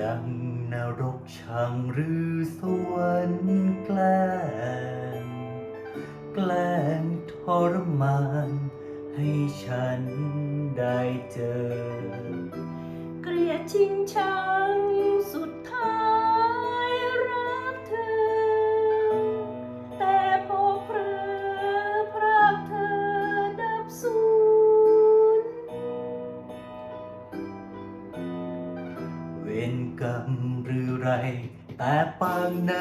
ดังนรกชังหรือสวรรค์แกล้งแกล้งทรมาน ให้ฉันได้เจอ เกลียดชิงชัง เวรกรรมหรือไร แต่ปางใน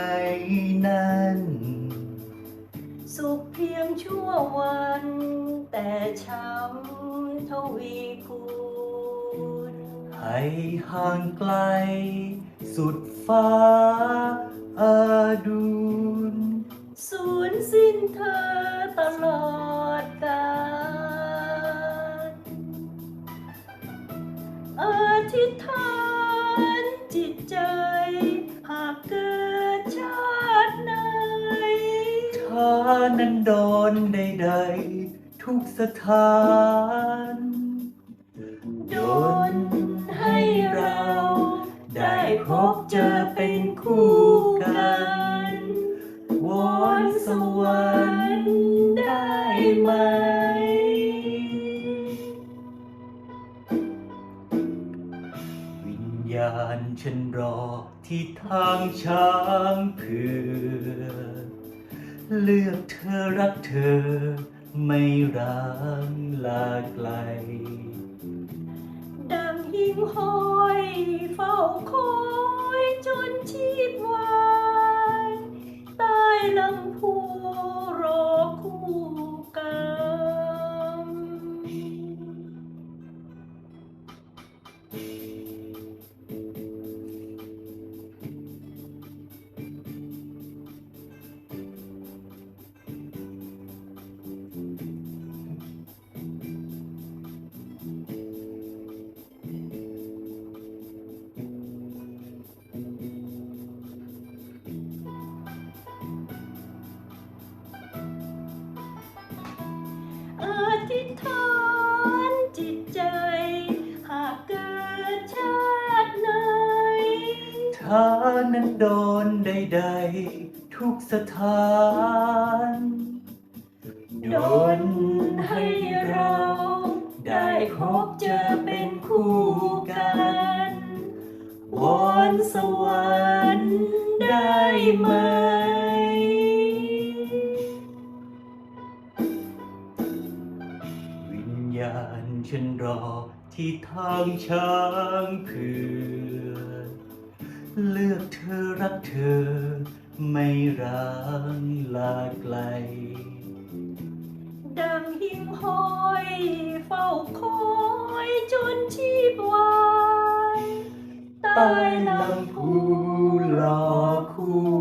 นั้น สุขเพียงชั่ววัน แต่ช้ำทวีคูณให้ห่างไกล สุดฟ้าอาดูนสูญสิ้นเธอตลอดกาลอธิษฐาน นั้นโดนใดๆทุกสถาน โดนให้เราได้พบเจอเป็นคู่กันวอนสวรรค์ได้ไหม วิญญาณฉันรอที่ทางช้างเผือก เลือกเธอรักเธอ ไม่ร้างลาไกล ดังหิ่งห้อยเฝ้าคอยจนชีพว ธิษฐานจิตใจ หากเกิดชาติไหนถ้านั้นโดนใดๆ ทุกสถาน โดนให้เราได้พบเจอเป็นคู่กันวอนสวรรค์ได้ไหม ฉันรอที่ทางช้างเผือกเลือกเธอรักเธอ ไม่ร้างลาไกล ดังหิ่งห้อยเฝ้าคอยจนชีพวายใต้ลำพูลอคู่